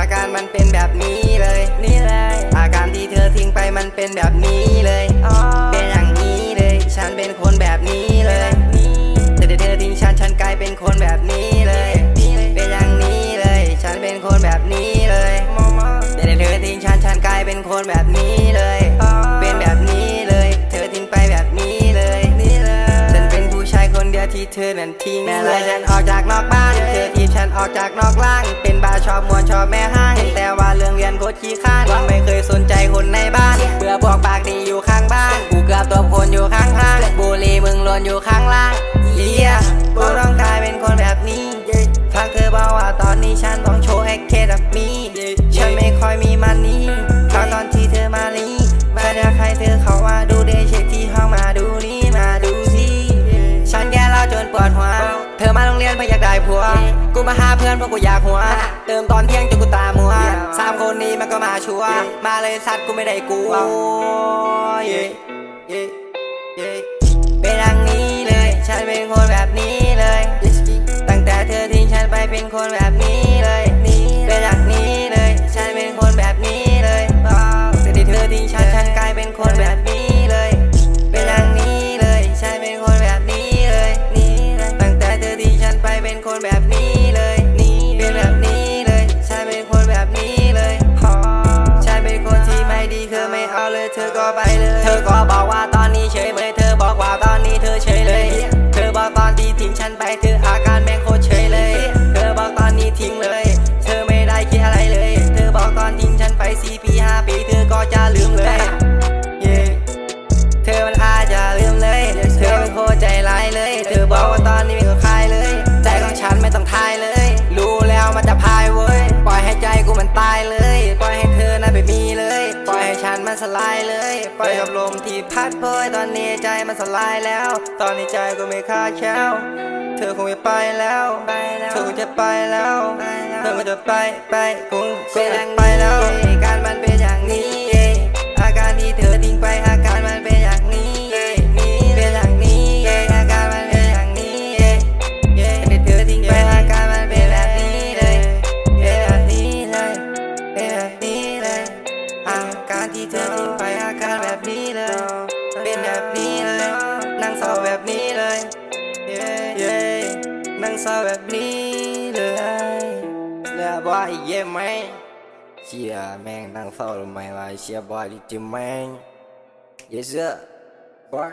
มันเป็นแบบนี้เลย นี่เลย อาการที่เธอทิ้งไปมันเป็นแบบนี้เลยเป็นอย่างนี้เลย ฉันเป็นคนแบบนี้เลยแต่เธอทิ้งฉันฉันกลายเป็นคนแบบนี้เลย เป็นอย่างนี้เลย ฉันเป็นคนแบบนี้เลยแต่เธอทิ้งฉันฉันกลายเป็นคนแบบนี้เลย เป็นแบบนี้เลย เธอทิ้งไปแบบนี้เลยฉันเป็นผู้ชายคนเดียวที่เธอนั้นทิ้งแม่เลยฉันออกจากนอกบ้านเธ ออกจากนอกล่าง เป็นบาชอบมวนชอบแม่ห้างเห็นแต่ว่าเรื่องเรียนโคตรขี้ข้านไม่เคยสนใจคนในบ้าน เบื่อพวกปากดีอยู่ข้างบ้าน กูเกือบตัวคนอยู่ข้างห้างบุรีมึงลวนอยู่ข้างล่างเฮียกูต้องกลายเป็น กูมาหาเพื่อนเพราะกูอยากหัว เติมตอนเที่ยงจนกูตามัวสามคนนี้มันก็มาชัวมาเลยสัตว์กูไม่ได้กลัวเย้เย้เย้เป็นอย่างนี้เลย ฉันเป็นคนแบบนี้เลย ตั้งแต่เธอทิ้งฉันไปเป็นคนแบบนี้เลยเป็นอย่างนี้เลย ฉันเป็นคนแบบนี้เลยแต่ที่เธอทิ้งฉันฉันกลายเป็นคนแบบนี้เลยเป็นอย่างนี้เลย ฉันเป็นคนแบบนี้เลยนี่ตั้งแต่เธอที่ฉันไปเป็นคนแบบ นี้เลยนี่เป็นแบบนี้เลยฉันเป็นคนแบบนี้เลยฮอฉันเป็นคนที่ไม่ดีเธอไม่เอาเลยเธอก็ไปเลย เธอก็บอกว่าตอนนี้เฉยเมยเธอบอกว่าตอนนี้เธอเฉยเลย เธอบอกตอนที่ทิ้งฉันไปเธออาการแม่งโคตรเฉยเลย เธอบอกตอนนี้ทิ้งเลย เธอไม่ได้คิดอะไรเลย เธอบอกตอนทิ้งฉันไปสี่ปีห้าปีเธอก็จะลืมเลยเธอมันอาจจะลืมเลย เธอมันโคตรใจร้ายเลย มันสลายเลยปล่อยกับลมที่พัดโบยตอนนี้ใจมันสลายแล้ว ตอนนี้ใจกูไม่คาดแค้วเธอคงจะไปแล้ว เธอคงจะไปแล้ว เธอคงจะไปไปคงคงจะไปแล้ว เธอทิ้งไปอาการแบบนี้เลย เป็นแบบนี้เลย นั่งเศร้าแบบนี้เลย เย้เย้นั่งเศร้าแบบนี้เลยแล้วบอยเย่ไหมเชียแม่งนั่งเศร้าทำไมวะเชียบอยดิจิแม่ง yes sir boy